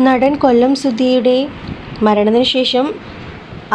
നടൻ കൊല്ലം സുധിയുടെ മരണത്തിന് ശേഷം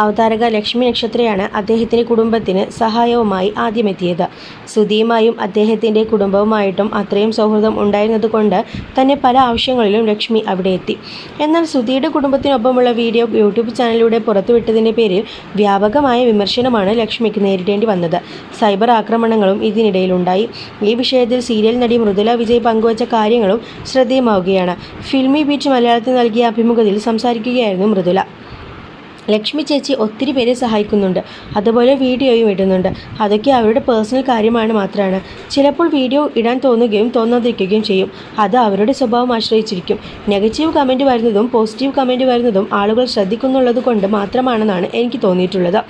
അവതാരക ലക്ഷ്മി നക്ഷത്രയാണ് അദ്ദേഹത്തിന്റെ കുടുംബത്തിന് സഹായവുമായി ആദ്യമെത്തിയത്. സുധിയുമായും അദ്ദേഹത്തിന്റെ കുടുംബവുമായിട്ടും അത്രയും സൗഹൃദം ഉണ്ടായിരുന്നതുകൊണ്ട് തന്നെ പല ആവശ്യങ്ങളിലും ലക്ഷ്മി അവിടെ എത്തി. എന്നാൽ സുധിയുടെ കുടുംബത്തിനൊപ്പമുള്ള വീഡിയോ യൂട്യൂബ് ചാനലിലൂടെ പുറത്തുവിട്ടതിന്റെ പേരിൽ വ്യാപകമായ വിമർശനമാണ് ലക്ഷ്മിക്ക് നേരിടേണ്ടി വന്നത്. സൈബർ ആക്രമണങ്ങളും ഇതിനിടയിലുണ്ടായി. ഈ വിഷയത്തിൽ സീരിയൽ നടി മൃദുല വിജയ് പങ്കുവച്ച കാര്യങ്ങളും ശ്രദ്ധേയമാവുകയാണ്. ഫിൽമി ബീച്ച് മലയാളത്തിൽ നൽകിയ അഭിമുഖത്തിൽ സംസാരിക്കുകയായിരുന്നു മൃദുല. ലക്ഷ്മി ചേച്ചി ഒത്തിരി പേരെ സഹായിക്കുന്നുണ്ട്. അതുപോലെ വീഡിയോയും ഇടുന്നുണ്ട്. അതൊക്കെ അവരുടെ പേഴ്സണൽ കാര്യമാണ് മാത്രമാണ്. ചിലപ്പോൾ വീഡിയോ ഇടാൻ തോന്നുകയും തോന്നാതിരിക്കുകയും ചെയ്യും. അത് അവരുടെ സ്വഭാവം ആശ്രയിച്ചിരിക്കും. നെഗറ്റീവ് കമന്റ് വരുന്നതും പോസിറ്റീവ് കമന്റ് വരുന്നതും ആളുകൾ ശ്രദ്ധിക്കുന്നുള്ളത് കൊണ്ട് മാത്രമാണെന്നാണ് എനിക്ക് തോന്നിയിട്ടുള്ളത്.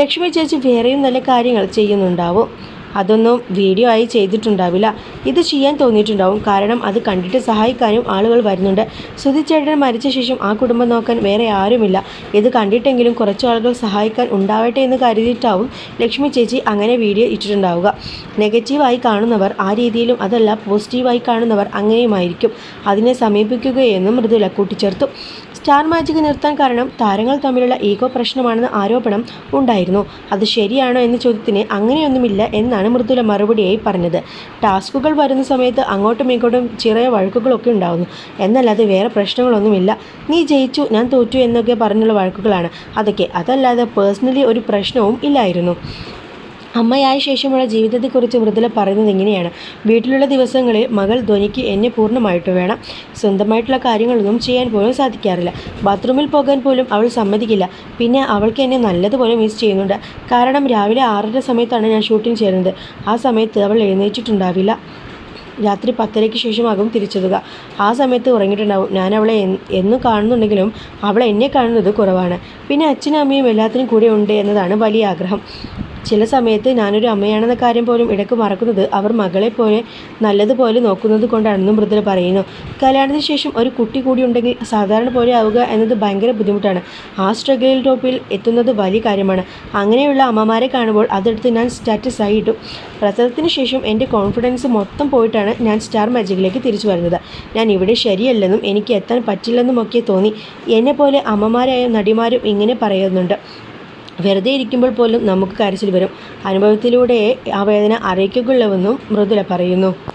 ലക്ഷ്മി ചേച്ചി വേറെയും നല്ല കാര്യങ്ങൾ ചെയ്യുന്നുണ്ടാവും. അതൊന്നും വീഡിയോ ആയി ചെയ്തിട്ടുണ്ടാവില്ല. ഇത് ചെയ്യാൻ തോന്നിയിട്ടുണ്ടാവും. കാരണം അത് കണ്ടിട്ട് സഹായിക്കാനും ആളുകൾ വരുന്നുണ്ട്. സുധിച്ചേട്ടൻ മരിച്ച ശേഷം ആ കുടുംബം നോക്കാൻ വേറെ ആരുമില്ല. ഇത് കണ്ടിട്ടെങ്കിലും കുറച്ച് ആളുകൾ സഹായിക്കാൻ ഉണ്ടാവട്ടെ എന്ന് കരുതിയിട്ടാവും ലക്ഷ്മി ചേച്ചി അങ്ങനെ വീഡിയോ ഇട്ടിട്ടുണ്ടാവുക. നെഗറ്റീവായി കാണുന്നവർ ആ രീതിയിലും അതല്ല പോസിറ്റീവായി കാണുന്നവർ അങ്ങനെയുമായിരിക്കും. അതിനെ സമീപിക്കുകയെന്നും മൃദുല കൂട്ടിച്ചേർത്തു. സ്റ്റാർ മാജിക് നിർത്താൻ കാരണം താരങ്ങൾ തമ്മിലുള്ള ഈഗോ പ്രശ്നമാണെന്ന ആരോപണം ഉണ്ടായിരുന്നു. അത് ശരിയാണോ എന്ന ചോദ്യത്തിന് അങ്ങനെയൊന്നുമില്ല എന്നാണ് മൃദുല മറുപടിയായി പറഞ്ഞത്. ടാസ്കുകൾ വരുന്ന സമയത്ത് അങ്ങോട്ടും ഇങ്ങോട്ടും ചെറിയ വഴക്കുകളൊക്കെ ഉണ്ടാകുന്നു എന്നല്ലാതെ വേറെ പ്രശ്നങ്ങളൊന്നുമില്ല. നീ ജയിച്ചു ഞാൻ തോറ്റു എന്നൊക്കെ പറഞ്ഞുള്ള വഴക്കുകളാണ്. അതൊക്കെ അതല്ലാതെ പേഴ്സണലി ഒരു പ്രശ്നവും ഇല്ലായിരുന്നു. അമ്മയായ ശേഷമുള്ള ജീവിതത്തെക്കുറിച്ച് മൃദുല പറയുന്നത് ഇങ്ങനെയാണ്. വീട്ടിലുള്ള ദിവസങ്ങളിൽ മകൾ ധ്വനിക്ക് എന്നെ പൂർണമായിട്ട് വേണം. സ്വന്തമായിട്ടുള്ള കാര്യങ്ങളൊന്നും ചെയ്യാൻ പോലും സാധിക്കാറില്ല. ബാത്റൂമിൽ പോകാൻ പോലും അവൾ സമ്മതിക്കില്ല. പിന്നെ അവൾക്ക് എന്നെ നല്ലതുപോലെ മിസ് ചെയ്യുന്നുണ്ട്. കാരണം രാവിലെ ആറര സമയത്താണ് ഞാൻ ഷൂട്ടിംഗ് ചേരുന്നത്. ആ സമയത്ത് അവൾ എഴുന്നേറ്റിട്ടുണ്ടാവില്ല. രാത്രി പത്തരയ്ക്ക് ശേഷമാകും തിരിച്ചെത്തുക. ആ സമയത്ത് ഉറങ്ങിയിട്ടുണ്ടാവും. ഞാൻ അവളെ എന്ന് കാണുന്നുണ്ടെങ്കിലും അവൾ എന്നെ കാണുന്നത് കുറവാണ്. പിന്നെ അച്ഛനും അമ്മയും എല്ലാത്തിനും കൂടെ ഉണ്ട് എന്നതാണ് വലിയ ആഗ്രഹം. ചില സമയത്ത് ഞാനൊരു അമ്മയാണെന്ന കാര്യം പോലും ഇടയ്ക്ക് മറക്കുന്നത് അവർ മകളെ പോലെ നല്ലതുപോലെ നോക്കുന്നത് കൊണ്ടാണെന്നും മൃദുല പറയുന്നു. കല്യാണത്തിന് ശേഷം ഒരു കുട്ടി കൂടി ഉണ്ടെങ്കിൽ സാധാരണ പോലെ ആവുക എന്നത് ഭയങ്കര ബുദ്ധിമുട്ടാണ്. ആ സ്ട്രഗിൾ ടോപ്പിൽ എത്തുന്നത് വലിയ കാര്യമാണ്. അങ്ങനെയുള്ള അമ്മമാരെ കാണുമ്പോൾ അതെടുത്ത് ഞാൻ സ്റ്റാറ്റസ് ആയി ഇട്ടു. പ്രസവത്തിന് ശേഷം എന്റെ കോൺഫിഡൻസ് മൊത്തം പോയിട്ടാണ് ഞാൻ സ്റ്റാർ മാജിക്കിലേക്ക് തിരിച്ചു വരുന്നത്. ഞാൻ ഇവിടെ ശരിയല്ലെന്നും എനിക്ക് എത്താൻ പറ്റില്ലെന്നും ഒക്കെ തോന്നി. എന്നെപ്പോലെ അമ്മമാരായ നടിമാരും ഇങ്ങനെ പറയുന്നുണ്ട്. വെറുതെ ഇരിക്കുമ്പോൾ പോലും നമുക്ക് കരച്ചിൽ വരും. അനുഭവത്തിലൂടെ ആ വേദന അറിയിക്കുകയുള്ളൂവെന്നും മൃദുല പറയുന്നു.